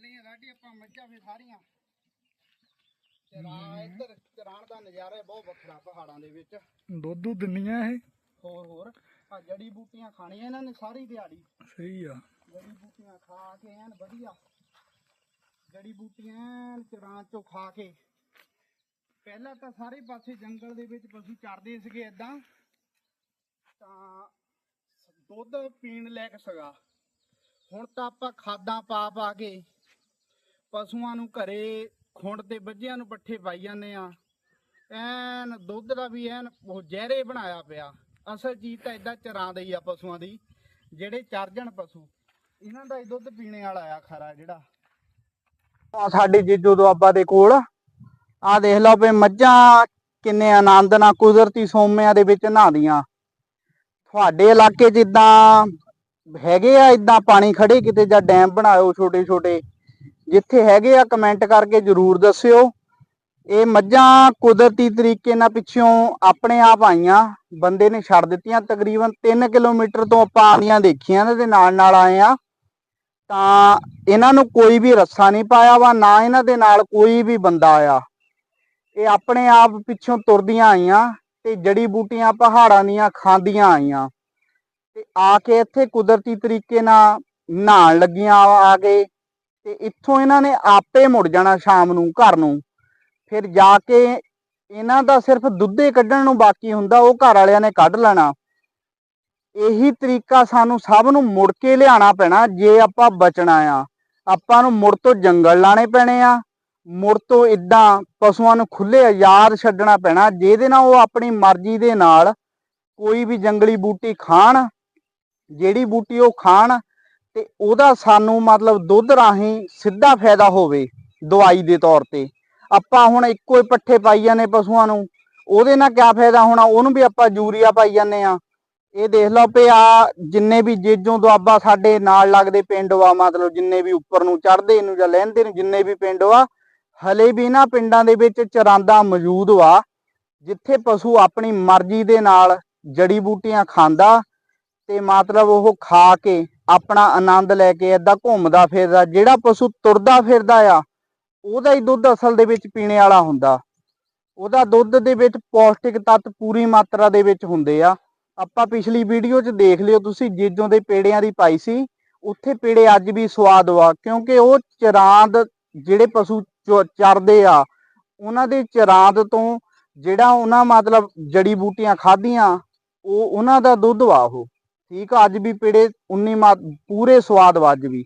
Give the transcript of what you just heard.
ਲਈਆਂ ਲਾਡੀ ਆਪਾਂ ਮੱਝਾਂ ਫੇ ਸਾਰੀਆਂ। ਚਰਾ ਇੱਧਰ ਚਰਾਣ ਦਾ ਨਜ਼ਾਰਾ ਹੀ ਬਹੁਤ ਵੱਖਰਾ ਪਹਾੜਾਂ ਦੇ ਵਿੱਚ। ਦੁੱਧ ਦਿੰਨੀਆਂ ਇਹ? ਹੋਰ ਹੋਰ। ਆ ਜੜੀ ਬੂਟੀਆਂ ਖਾਣੀਆਂ ਇਹਨਾਂ ਨੇ ਸਾਰੀ ਦਿਹਾੜੀ। ਸਹੀ ਆ। ਜੜੀ ਬੂਟੀਆਂ ਖਾ ਕੇ ਐਨ ਵਧੀਆ। ਜੜੀ ਬੂਟੀਆਂ ਚਰਾਂ ਚੋਂ ਖਾ ਕੇ। ਪਹਿਲਾਂ ਤਾਂ ਸਾਰੇ ਪਾਸੇ ਜੰਗਲ ਦੇ ਵਿੱਚ ਪਸ਼ੂ ਚਰਦੇ ਸੀਗੇ ਇਦਾਂ ਤਾਂ ਦੁੱਧ ਪੀਣ ਲਾਇਕ ਸੀਗਾ। ਹੁਣ ਤਾਂ ਆਪਾਂ ਖਾਦਾਂ ਪਾ ਪਾ ਕੇ ਪਸ਼ੂਆਂ ਨੂੰ ਘਰੇ ਖੁੰਡ ਤੇ ਬੱਜਿਆਂ ਨੂੰ ਪੱਠੇ ਪਾਈ ਜਾਂਦੇ ਆ ਐਨ ਦੁੱਧ ਦਾ ਵੀ ਐਨ ਉਹ ਜ਼ਹਿਰੇ ਬਣਾਇਆ ਪਿਆ। ਅਸਲ ਚੀਜ਼ ਤਾਂ ਇਦਾਂ ਚਰਾਂ ਹੀ ਆ ਪਸ਼ੂਆਂ ਦੀ, ਜਿਹੜੇ ਚਰਜਣ ਪਸ਼ੂ। ਇਹਨਾਂ ਦਾ ਹੀ ਦੁੱਧ ਪੀਣੇ ਵਾਲਾ ਆ ਖਰਾ ਜਿਹੜਾ। ਆ ਸਾਡੇ ਜੀਜੋ ਦੁਆਬਾ ਦੇ ਕੋਲ। ਆ ਦੇਖ ਲਓ ਵੀ ਮੱਝਾਂ ਕਿੰਨੇ ਆਨੰਦ ਨਾਲ ਕੁਦਰਤੀ ਸੋਮਿਆਂ ਦੇ ਵਿੱਚ ਨਹਾਉਂਦੀਆਂ। ਤੁਹਾਡੇ ਇਲਾਕੇ 'ਚ ਇਦਾਂ ਹੈਗੇ ਆ, ਇਦਾਂ ਪਾਣੀ ਖੜੇ ਕਿਤੇ ਜਾਂ ਡੈਮ ਬਣਾਇਓ ਛੋਟੇ ਛੋਟੇ ਜਿੱਥੇ ਹੈਗੇ ਆ ਕਮੈਂਟ ਕਰਕੇ ਜਰੂਰ ਦੱਸਿਓ। ਇਹ ਮੱਝਾਂ ਕੁਦਰਤੀ ਤਰੀਕੇ ਨਾਲ ਪਿੱਛੋਂ ਆਪਣੇ ਆਪ ਆਈਆਂ। ਬੰਦੇ ਨੇ ਛੱਡ ਦਿੱਤੀਆਂ। ਤਕਰੀਬਨ 3 ਕਿਲੋਮੀਟਰ ਤੋਂ ਆਪਾਂ ਆਉਂਦੀਆਂ ਦੇਖੀਆਂ ਇਹਨਾਂ ਦੇ ਨਾਲ ਨਾਲ ਆਏ ਆ। ਤਾਂ ਇਹਨਾਂ ਨੂੰ ਕੋਈ ਵੀ ਰੱਸਾ ਨਹੀਂ ਪਾਇਆ ਵਾ, ਨਾ ਇਹਨਾਂ ਦੇ ਨਾਲ ਕੋਈ ਵੀ ਬੰਦਾ ਆਇਆ। ਇਹ ਆਪਣੇ ਆਪ ਪਿੱਛੋਂ ਤੁਰਦੀਆਂ ਆਈਆਂ ਤੇ ਜੜੀ ਬੂਟੀਆਂ, ਪਹਾੜਾਂ ਦੀਆਂ ਖਾਂਦੀਆਂ ਆਈਆਂ। ਤੇ ਆ ਕੇ ਇੱਥੇ ਕੁਦਰਤੀ ਤਰੀਕੇ ਨਾਲ ਨਹਾਉਣ ਲੱਗੀਆਂ ਆ ਕੇ। ਤੇ ਇੱਥੋਂ ਇਹਨਾਂ ਨੇ ਆਪੇ ਮੁੜ ਜਾਣਾ ਸ਼ਾਮ ਨੂੰ, ਘਰ ਨੂੰ। ਫਿਰ ਜਾ ਕੇ ਇਹਨਾਂ ਦਾ ਸਿਰਫ ਦੁੱਧੇ ਕੱਢਣ ਨੂੰ ਬਾਕੀ ਹੁੰਦਾ, ਉਹ ਘਰ ਵਾਲਿਆਂ ਨੇ ਕੱਢ ਲੈਣਾ। ਇਹੀ ਤਰੀਕਾ ਸਾਨੂੰ ਸਭ ਨੂੰ ਮੁੜ ਕੇ ਲਿਆਉਣਾ ਪੈਣਾ, ਜੇ ਆਪਾਂ ਬਚਣਾ ਆ। ਆਪਾਂ ਨੂੰ ਮੁੜ ਤੋਂ ਜੰਗਲ ਲਾਣੇ ਪੈਣੇ ਆ, ਮੁੜ ਤੋਂ ਇਦਾਂ ਪਸ਼ੂਆਂ ਨੂੰ ਖੁੱਲੇ ਆਜ਼ਾਦ ਛੱਡਣਾ ਪੈਣਾ, ਜਿਹਦੇ ਨਾਲ ਉਹ ਆਪਣੀ ਮਰਜ਼ੀ ਦੇ ਨਾਲ ਕੋਈ ਵੀ ਜੰਗਲੀ ਬੂਟੀ ਖਾਣ, ਜਿਹੜੀ ਬੂਟੀ ਉਹ ਖਾਣ ਤੇ ਉਹਦਾ ਸਾਨੂੰ ਮਤਲਬ ਦੁੱਧ ਰਾਹੀਂ ਸਿੱਧਾ ਫਾਇਦਾ ਹੋਵੇ ਦਵਾਈ ਦੇ ਤੌਰ ਤੇ। ਆਪਾਂ ਹੁਣ ਇੱਕੋ ਹੀ ਪੱਠੇ ਪਾਈ ਜਾਂਦੇ ਪਸ਼ੂਆਂ ਨੂੰ। ਉਹਦੇ ਨਾਲ ਕਿਆ ਫਾਇਦਾ ਹੋਣਾ? ਉਹਨੂੰ ਵੀ ਆਪਾਂ ਯੂਰੀਆ ਪਾਈ ਜਾਂਦੇ ਆ ਇਹ ਦੇਖ ਲਓ ਵੀ ਆ ਜਿੰਨੇ ਵੀ ਜੇਜੋਂ ਦੁਆਬਾ ਸਾਡੇ ਨਾਲ ਲੱਗਦੇ ਪਿੰਡ ਵਾ, ਮਤਲਬ ਜਿੰਨੇ ਵੀ ਉੱਪਰ ਨੂੰ ਚੜ੍ਹਦੇ ਨੂੰ ਜਾਂ ਲਹਿੰਦੇ ਨੂੰ ਜਿੰਨੇ ਵੀ ਪਿੰਡ ਵਾ, ਹਲੇ ਵੀ ਇਹਨਾਂ ਪਿੰਡਾਂ ਦੇ ਵਿੱਚ ਚਰਾਂਦਾ ਮੌਜੂਦ ਵਾ, ਜਿੱਥੇ ਪਸ਼ੂ ਆਪਣੀ ਮਰਜ਼ੀ ਦੇ ਨਾਲ ਜੜੀ ਬੂਟੀਆਂ ਖਾਂਦਾ ਤੇ ਮਤਲਬ ਉਹ ਖਾ ਕੇ ਆਪਣਾ ਆਨੰਦ ਲੈ ਕੇ ਏਦਾਂ ਘੁੰਮਦਾ ਫਿਰਦਾ, ਜਿਹੜਾ ਪਸ਼ੂ ਤੁਰਦਾ ਫਿਰਦਾ ਆ, ਉਹਦਾ ਹੀ ਦੁੱਧ ਅਸਲ ਦੇ ਵਿੱਚ ਪੀਣੇ ਵਾਲਾ ਹੁੰਦਾ। ਉਹਦਾ ਦੁੱਧ ਦੇ ਵਿੱਚ ਪੌਸ਼ਟਿਕ ਤੱਤ ਪੂਰੀ ਮਾਤਰਾ ਦੇ ਵਿੱਚ ਹੁੰਦੇ ਆ। ਆਪਾਂ ਪਿਛਲੀ ਵੀਡੀਓ 'ਚ ਦੇਖ ਲਿਓ ਤੁਸੀਂ, ਜੀਜੋਂ ਦੇ ਪੇੜਿਆਂ ਦੀ ਪਾਈ ਸੀ। ਉੱਥੇ ਪੇੜੇ ਅੱਜ ਵੀ ਸਵਾਦ ਵਾ, ਕਿਉਂਕਿ ਉਹ ਚਰਾਂਦ ਜਿਹੜੇ ਪਸ਼ੂ ਚ- ਚਰਦੇ ਆ, ਉਹਨਾਂ ਦੇ ਚਰਾਂਦ ਤੋਂ ਜਿਹੜਾ ਉਹਨਾਂ ਮਤਲਬ ਜੜੀ ਬੂਟੀਆਂ ਖਾਧੀਆਂ, ਉਹ ਉਹਨਾਂ ਦਾ ਦੁੱਧ ਵਾ ਉਹ। ਠੀਕ ਆ ਅੱਜ ਵੀ ਪੇੜੇ 19 ਮਾ ਪੂਰੇ ਸਵਾਦ ਵਾ ਅੱਜ ਵੀ।